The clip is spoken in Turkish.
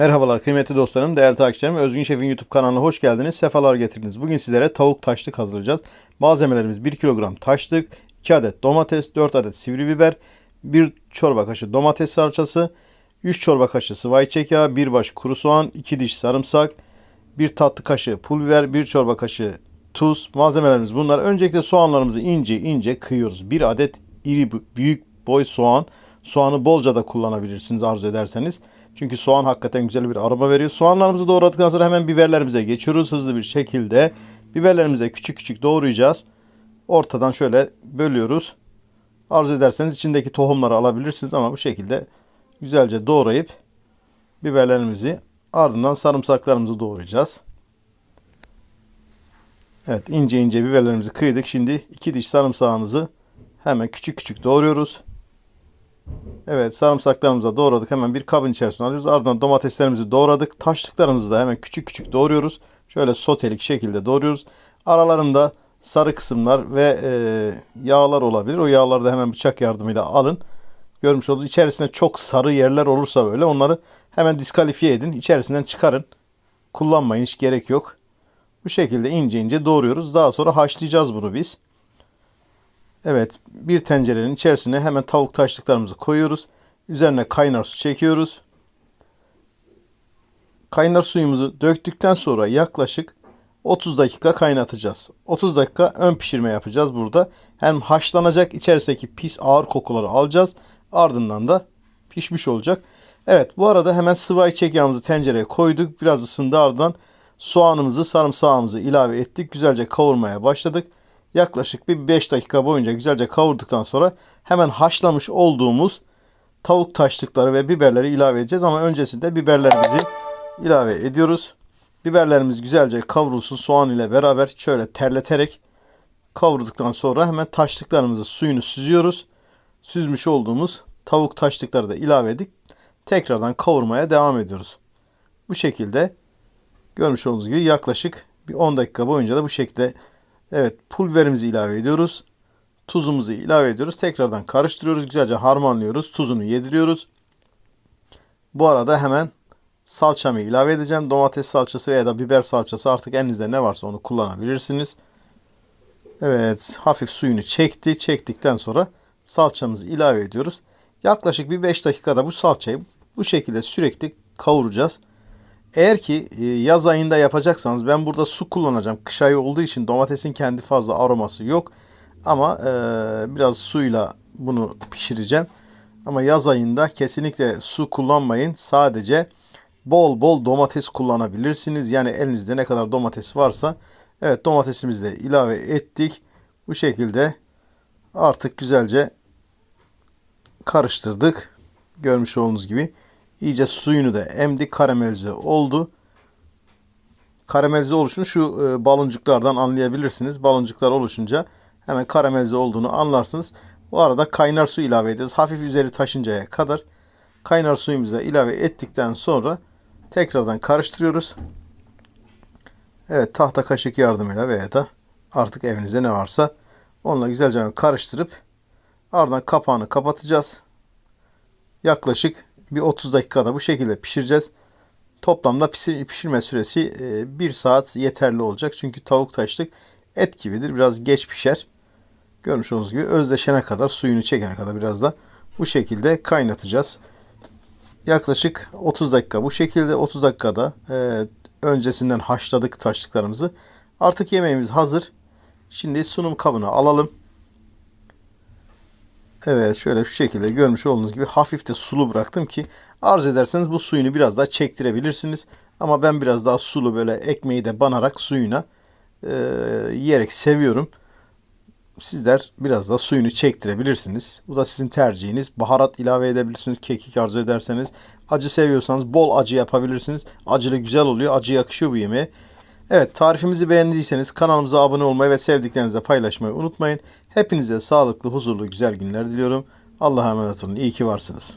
Merhabalar kıymetli dostlarım, değerli takipçilerim. Özgün Şef'in YouTube kanalına hoş geldiniz. Sefalar getirdiniz. Bugün sizlere tavuk taşlık hazırlayacağız. Malzemelerimiz 1 kilogram taşlık, 2 adet domates, 4 adet sivri biber, 1 çorba kaşığı domates salçası, 3 çorba kaşığı sıvı ayçiçek yağı, 1 baş kuru soğan, 2 diş sarımsak, 1 tatlı kaşığı pul biber, 1 çorba kaşığı tuz. Malzemelerimiz bunlar. Öncelikle soğanlarımızı ince ince kıyıyoruz. 1 adet iri büyük boy soğan. Soğanı bolca da kullanabilirsiniz arzu ederseniz. Çünkü soğan hakikaten güzel bir aroma veriyor. Soğanlarımızı doğradıktan sonra hemen biberlerimize geçiyoruz hızlı bir şekilde. Biberlerimizi küçük küçük doğrayacağız. Ortadan şöyle bölüyoruz. Arzu ederseniz içindeki tohumları alabilirsiniz ama bu şekilde güzelce doğrayıp biberlerimizi ardından sarımsaklarımızı doğrayacağız. Evet ince ince biberlerimizi kıydık. Şimdi iki diş sarımsağımızı hemen küçük küçük doğruyoruz. Evet sarımsaklarımızı da doğradık. Hemen bir kabın içerisine alıyoruz. Ardından domateslerimizi doğradık. Taşlıklarımızı da hemen küçük küçük doğruyoruz. Şöyle sotelik şekilde doğruyoruz. Aralarında sarı kısımlar ve e, yağlar olabilir. O yağları da hemen bıçak yardımıyla alın. Görmüş olduğunuz içerisinde çok sarı yerler olursa böyle onları hemen diskalifiye edin. İçerisinden çıkarın. Kullanmayın hiç gerek yok. Bu şekilde ince ince doğruyoruz. Daha sonra haşlayacağız bunu biz. Evet bir tencerenin içerisine hemen tavuk taşlıklarımızı koyuyoruz. Üzerine kaynar su çekiyoruz. Kaynar suyumuzu döktükten sonra yaklaşık 30 dakika kaynatacağız. 30 dakika ön pişirme yapacağız burada. Hem haşlanacak içerisindeki pis ağır kokuları alacağız. Ardından da pişmiş olacak. Evet bu arada hemen sıvı ayçiçek yağımızı tencereye koyduk. Biraz ısındı ardından soğanımızı sarımsağımızı ilave ettik. Güzelce kavurmaya başladık. Yaklaşık bir 5 dakika boyunca güzelce kavurduktan sonra hemen haşlamış olduğumuz tavuk taşlıkları ve biberleri ilave edeceğiz. Ama öncesinde biberlerimizi ilave ediyoruz. Biberlerimiz güzelce kavrulsun soğan ile beraber şöyle terleterek kavurduktan sonra hemen taşlıklarımızı suyunu süzüyoruz. Süzmüş olduğumuz tavuk taşlıkları da ilave edip tekrardan kavurmaya devam ediyoruz. Bu şekilde görmüş olduğunuz gibi yaklaşık bir 10 dakika boyunca da bu şekilde evet pul ilave ediyoruz. Tuzumuzu ilave ediyoruz. Tekrardan karıştırıyoruz. Güzelce harmanlıyoruz. Tuzunu yediriyoruz. Bu arada hemen salçamı ilave edeceğim. Domates salçası ya da biber salçası artık elinizde ne varsa onu kullanabilirsiniz. Evet hafif suyunu çekti. Çektikten sonra salçamızı ilave ediyoruz. Yaklaşık bir 5 dakikada bu salçayı bu şekilde sürekli kavuracağız. Eğer ki e, yaz ayında yapacaksanız ben burada su kullanacağım. Kış ayı olduğu için domatesin kendi fazla aroması yok. Ama e, biraz suyla bunu pişireceğim. Ama yaz ayında kesinlikle su kullanmayın. Sadece bol bol domates kullanabilirsiniz. Yani elinizde ne kadar domates varsa evet domatesimizi de ilave ettik. Bu şekilde artık güzelce karıştırdık. Görmüş olduğunuz gibi iyice suyunu da emdi karamelize oldu. Karamelize oluşunu şu e, baloncuklardan anlayabilirsiniz. Baloncuklar oluşunca hemen karamelize olduğunu anlarsınız. Bu arada kaynar su ilave ediyoruz. Hafif üzeri taşıncaya kadar kaynar suyumuzu da ilave ettikten sonra tekrardan karıştırıyoruz. Evet tahta kaşık yardımıyla veya da artık evinizde ne varsa onunla güzelce karıştırıp ardından kapağını kapatacağız. Yaklaşık bir 30 dakikada bu şekilde pişireceğiz. Toplamda pişir, pişirme süresi 1 saat yeterli olacak. Çünkü tavuk taşlık et gibidir. Biraz geç pişer. Görmüş olduğunuz gibi özleşene kadar suyunu çekene kadar biraz da bu şekilde kaynatacağız. Yaklaşık 30 dakika bu şekilde 30 dakikada e, öncesinden haşladık taşlıklarımızı. Artık yemeğimiz hazır. Şimdi sunum kabına alalım. Evet şöyle şu şekilde görmüş olduğunuz gibi hafif de sulu bıraktım ki arzu ederseniz bu suyunu biraz daha çektirebilirsiniz. Ama ben biraz daha sulu böyle ekmeği de banarak suyuna e, yiyerek seviyorum. Sizler biraz da suyunu çektirebilirsiniz. Bu da sizin tercihiniz. Baharat ilave edebilirsiniz. Kekik arzu ederseniz. Acı seviyorsanız bol acı yapabilirsiniz. Acılı güzel oluyor. Acı yakışıyor bu yemeğe. Evet tarifimizi beğendiyseniz kanalımıza abone olmayı ve sevdiklerinizle paylaşmayı unutmayın. Hepinize sağlıklı, huzurlu, güzel günler diliyorum. Allah'a emanet olun. İyi ki varsınız.